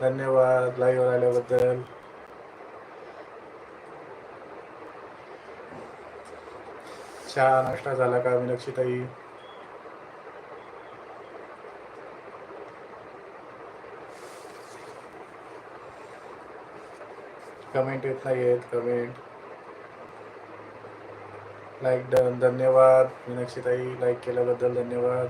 धन्यवाद लाईव्ह आल्याबद्दल. चहा नाश्ता झाला का मीनाक्षीताई? कमेंट येत नाही आहेत कमेंट लाईक डन धन्यवाद. मीनाक्षीताई लाईक केल्याबद्दल धन्यवाद.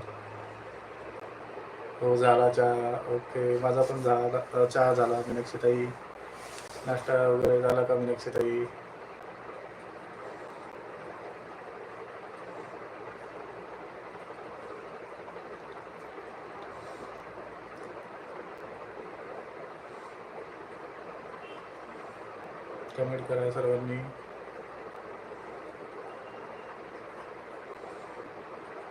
हो झाला चहा. ओके माझा पण झाला. चहा झाला मीनाक्षीताई. नाश्ता वगैरे झाला का मीनाक्षीताई? कमेंट करा सर्वांनी.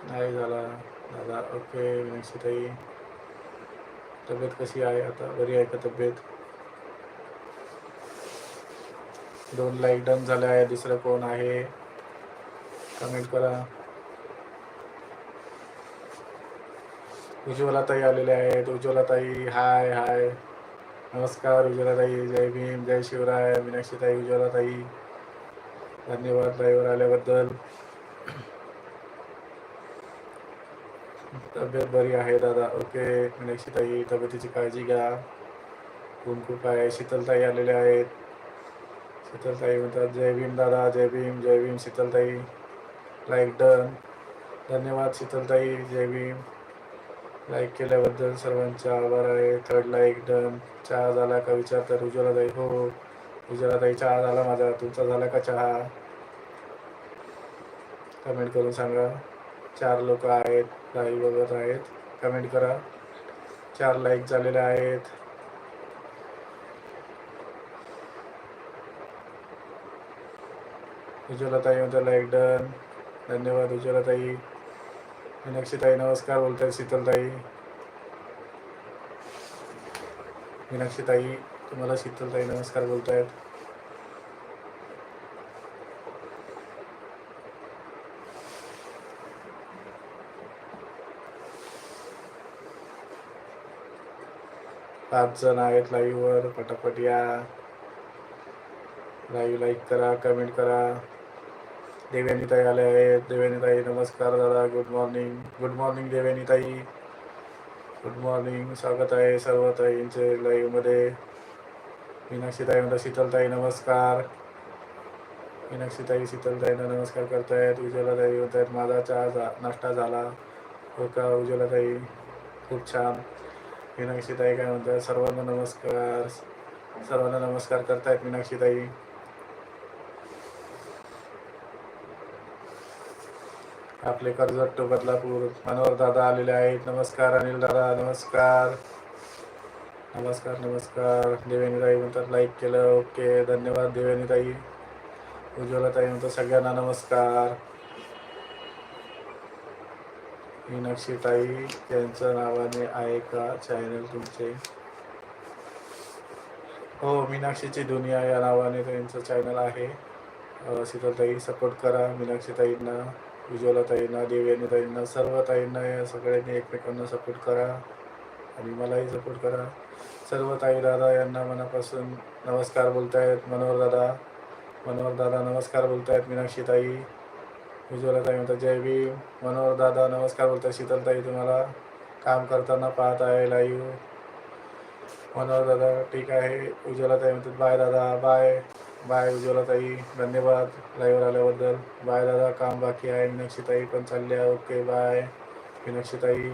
नाही झाला. दादा ओके मीनाक्षीताई तब्येत कशी आहे? आता बरी आहे का तब्येत? दोन लाईक डन झाले आहे दुसरं कोण आहे? कमेंट करा. उज्ज्वलाताई आलेले आहेत. उज्ज्वलाताई हाय हाय नमस्कार उज्ज्वलाताई. जय भीम जय शिवराय मीनाक्षीताई उज्ज्वलाताई. धन्यवाद लाईव्हवर आल्याबद्दल. तब्येत बरी आहे दादा? ओके. मीनाक्षीताई तब्येतीची काळजी घ्या. ऊन खूप आहे शीतलताई आलेले आहेत. शीतलताई म्हणतात जय भीम दादा जय भीम जय भीम शीतलताई. लाईक डन धन्यवाद शीतलताई जय भीम. लाईक केल्याबद्दल सर्वांचा आभार आहे. थर्ड लाईक डन चहा झाला का विचारतात उज्ज्वलाताई हो. उज्ज्वलाताई चहा झाला माझा. तुमचा झाला का चहा? कमेंट करून सांगा. चार लोक आहेत लाईव्ह बघत आहेत. कमेंट करा. चार लाईक झालेले आहेत. उज्ज्वलताई म्हणतात लाईक डन धन्यवाद उज्ज्वलताई. मीनाक्षीताई नमस्कार बोलताय शीतलताई. मीनाक्षीताई तुम्हाला शीतलताई नमस्कार बोलतायत. पाच जण आहेत लाईव्हवर पटापट या. लाईव्ह लाईक करा कमेंट करा. देवयानीताई आले आहेत. देव्यानीताई नमस्कार दादा. गुड मॉर्निंग गुड मॉर्निंग देवयानीताई गुड मॉर्निंग स्वागत आहे सर्व ताईंचे लाईव्हमध्ये मीनाक्षीताई म्हणतात शीतलताई नमस्कार. मीनाक्षीताई शीतलताईंना नमस्कार करतायत. उज्ज्वलाताई म्हणतायत माझा चहा झा नाश्ता झाला. हो का उज्ज्वलाताई खूप छान. मीनाक्षीताई काय म्हणतात? सर्वांना नमस्कार. सर्वांना नमस्कार करतायत मीनाक्षीताई. आपले कर्जत टू बदलापूर मनोहर दादा आलेले आहेत. नमस्कार अनिल दादा नमस्कार. नमस्कार नमस्कार. देवेनीताई म्हणतात लाईक केलं ओके धन्यवाद देवेनीताई उज्ज्वलाताई म्हणतात सगळ्यांना नमस्कार. मीनाक्षीताई यांच्या नावाने आहे का चॅनल तुमचे? हो मीनाक्षीची दुनिया या नावाने त्यांचं चॅनल आहे. शीतलताई सपोर्ट करा मीनाक्षीताईंना उज्ज्वलाताईंना देवयानीताईंना सर्व ताईंना या सगळ्यांनी एकमेकांना सपोर्ट करा आणि मलाही सपोर्ट करा. सर्व ताई दादा यांना मनापासून नमस्कार बोलतायत. मनोहर दादा मनोहर दादा नमस्कार बोलतायत मीनाक्षीताई. उज्ज्वलाताई म्हणतात जय भीम. मनोहर दादा नमस्कार बोलतात शीतलताई तुम्हाला काम करताना पाहत आहे लाईव्ह मनोहर दादा ठीक आहे. उज्ज्वलाताई म्हणतात बाय दादा बाय. बाय उज्ज्वलाताई धन्यवाद. लाईव्हवर आल्याबद्दल बाय दादा काम बाकी आहे मीनाक्षीताई पण चालल्या ओके बाय मीनाक्षीताई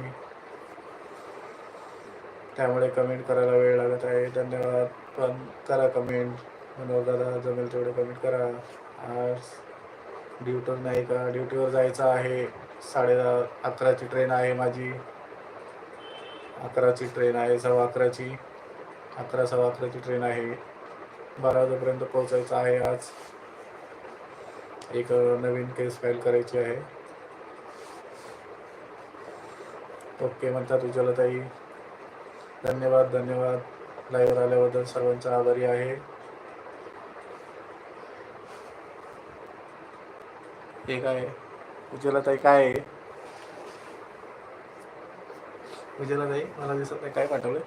त्यामुळे कमेंट करायला वेळ लागत आहे धन्यवाद. पण करा कमेंट मनोहर दादा जमेल तेवढे कमेंट करा. आज ड्युटीवर नाही का? ड्युटीवर जायचं आहे. साडे अकराची ट्रेन आहे माझी. अकराची ट्रेन आहे सव्वा अकराची. अकरा सव्वा अकराची ट्रेन आहे. बारा वाजेपर्यंत पोहोचायचं आहे आज. एक नवीन केस फाईल करायची आहे. ओके म्हणतात उज्ज्वलताई. धन्यवाद धन्यवाद. लाईव्हवर आल्याबद्दल सर्वांचा आभारी आहे. हे काय उज्ज्वला ताई काय आहे? उज्ज्वलाताई मला दिसत नाही. काय पाठवलं